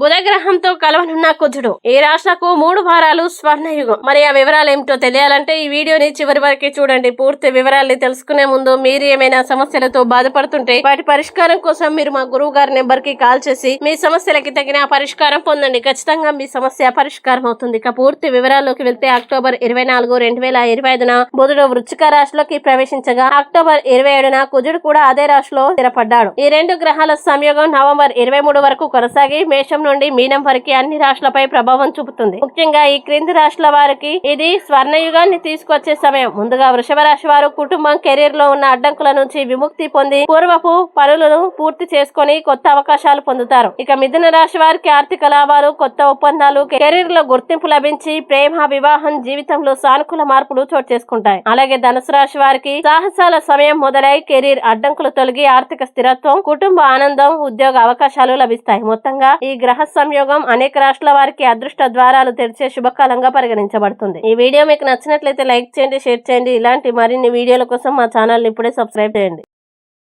బుధగ్రహంతో కలవనున్న కుజుడు. ఈ రాశులకు మూడు వారాలు స్వర్ణయుగం. మరి ఆ వివరాలు ఏమిటో తెలియాలంటే ఈ వీడియోని చివరి వరకు చూడండి. పూర్తి వివరాల్ని తెలుసుకునే ముందు మీరు ఏమైనా సమస్యలతో బాధపడుతుంటే వాటి పరిష్కారం కోసం మీరు మా గురువు గారి నెంబర్కి కాల్ చేసి మీ సమస్యలకి తగిన పరిష్కారం పొందండి. ఖచ్చితంగా మీ సమస్య పరిష్కారం అవుతుంది. ఇక పూర్తి వివరాల్లోకి వెళ్తే అక్టోబర్ ఇరవై నాలుగు రెండు వేల ఇరవై ఐదున బుధుడు వృచ్చిక రాశిలోకి ప్రవేశించగా అక్టోబర్ ఇరవై ఏడున కుజుడు కూడా అదే రాశిలో స్థిరపడ్డాడు. ఈ రెండు గ్రహాల సంయోగం నవంబర్ ఇరవై మూడు వరకు కొనసాగి మేషం నుండి మీనం వరకు అన్ని రాష్ట్రాలపై ప్రభావం చూపుతుంది. ముఖ్యంగా ఈ క్రింది రాష్ట్రాల వారికి ఇది స్వర్ణయుగాన్ని తీసుకొచ్చే సమయం. ముందుగా వృషభ రాశి వారు కుటుంబం కెరీర్లో ఉన్న అడ్డంకుల నుంచి విముక్తి పొంది పూర్వపు పనులను పూర్తి చేసుకొని కొత్త అవకాశాలు పొందుతారు. ఇక మిథున రాశి వారికి ఆర్థిక లాభాలు కొత్త ఒప్పందాలు కెరీర్లో గుర్తింపు లభించి ప్రేమ వివాహం జీవితంలో సానుకూల మార్పులు చోటు చేసుకుంటాయి. అలాగే ధనుసు రాశి వారికి సాహసాల సమయం మొదలై కెరీర్ అడ్డంకులు తొలగి ఆర్థిక స్థిరత్వం కుటుంబ ఆనందం ఉద్యోగ అవకాశాలు లభిస్తాయి. మొత్తంగా ఈ గ్రహ సంయోగం అనేక రాష్ట్రాల వారికి అదృష్ట ద్వారాలు తెరిచే శుభకాలంగా పరిగణించబడుతుంది. ఈ వీడియో మీకు నచ్చినట్లయితే లైక్ చేయండి షేర్ చేయండి. ఇలాంటి మరిన్ని వీడియోల కోసం మా ఛానల్ ఇప్పుడే సబ్స్క్రైబ్ చేయండి.